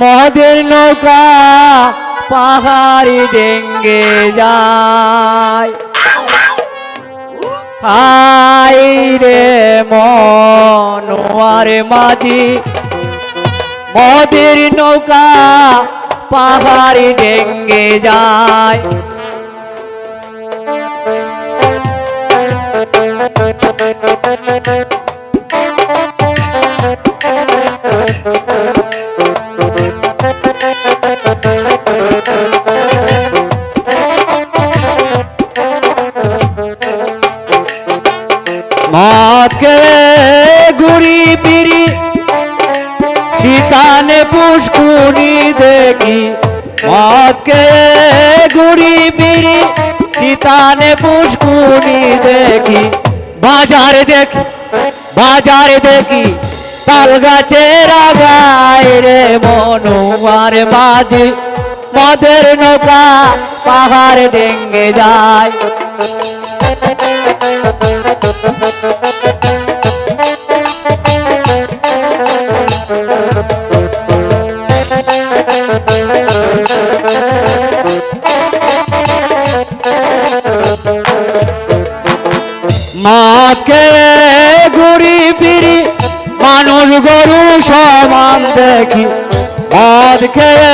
মদের নৌকা পাহাড়ি ডেঙ্গে যায়। হাই রে মনোয়ারে মাঝি, মদের নৌকা পাহাড়ি ডেঙ্গে যায়। মদকে শীতানে পুষ্কুনি দেখি, মদকে ঘুরি ফিরি শীতানে পুষ্কুনি দেখি। বাজার দেখি বাজার দেখি, তাল গাছের আগায় রে মনোয়ার বাজি। মদের নৌকা পাহাড় ডেঙ্গে যায়। দেখি। মদ খেয়ে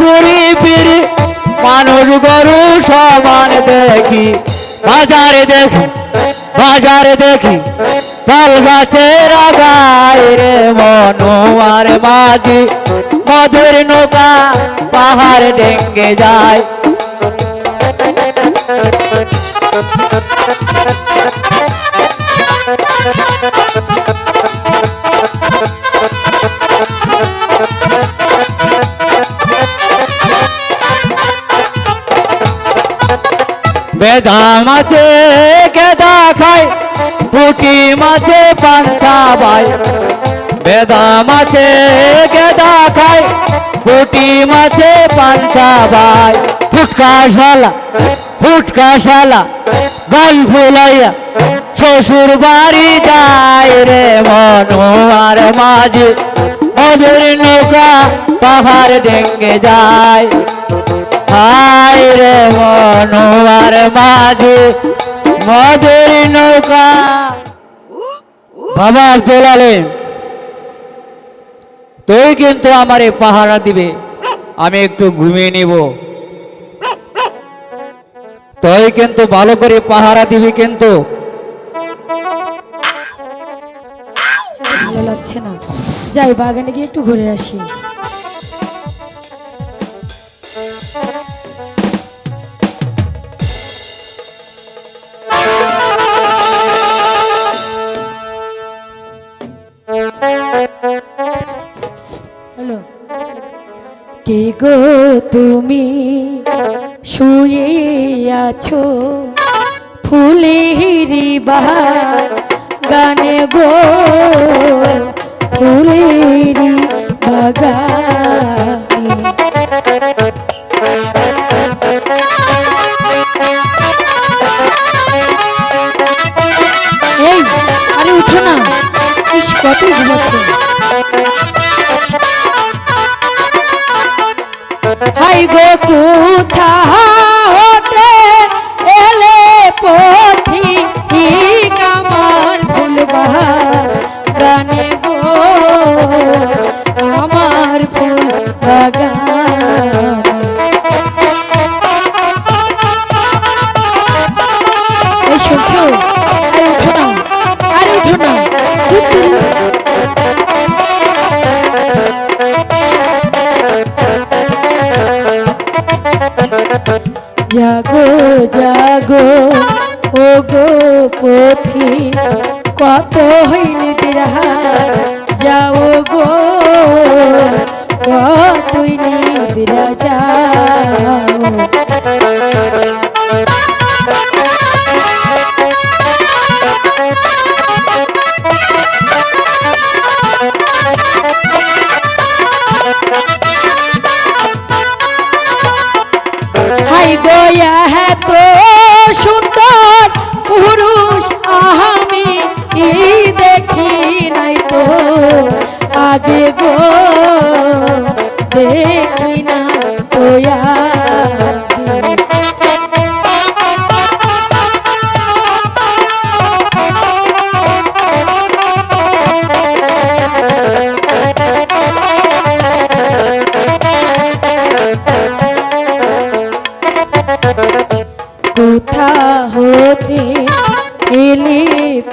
ঘুরি ফিরি, মানুষ গরু সমান দেখি। বাজারে দেখি বাজারে দেখি তাল গাছের আগায় রে মনোয়ার মাঝি। মধুর নৌকা পাহাড় ডেঙ্গে যায়। বেদা মাছে গেদা খায়, পুটি মাছে পাঞ্চা বেদা মাছে গেদা খায়, পুটি মাছে পাঞ্চা বাই ফুটকা শালা ফুটকা শালা গাল ফুলাইয়া শ্বশুর বাড়ি যায় রে মনোয়ার মাঝে। মধুর নৌকা পাহাড় ডেঙ্গে যায়। হায় রে মনোয়ার মাঝে, মধুর নৌকা। বাবা চলালে তুই কিন্তু আমারে পাহারা দিবে। আমি একটু ঘুমিয়ে নিব। তুই কিন্তু ভালো করে পাহারা দিবি কিন্তু। ভালো লাগছে না। যাই, বাগানে গিয়ে একটু ঘুরে আসি। কে গো তুমি? শুয়ে আছো? ফুলেরি বাহার গানে গো। ফুলেরি বাগানে। এই কত হাই গো কোথা জাগো। ও গো পথি কত হইল দিরাহার যাও গো কতই নিদ্রা যাও হাই গোয়া হ্যাঁ তো সুন্দর পুরুষ আমি দেখি নাই তো? আগে গো দেখি না।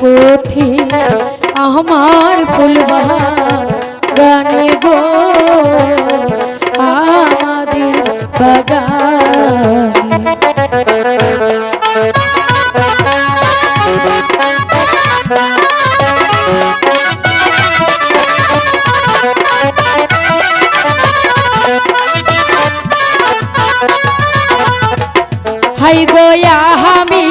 পথি আমার ফুলবাহা গানে গো। আমাদের বাগানে। হাই গোয়া আমি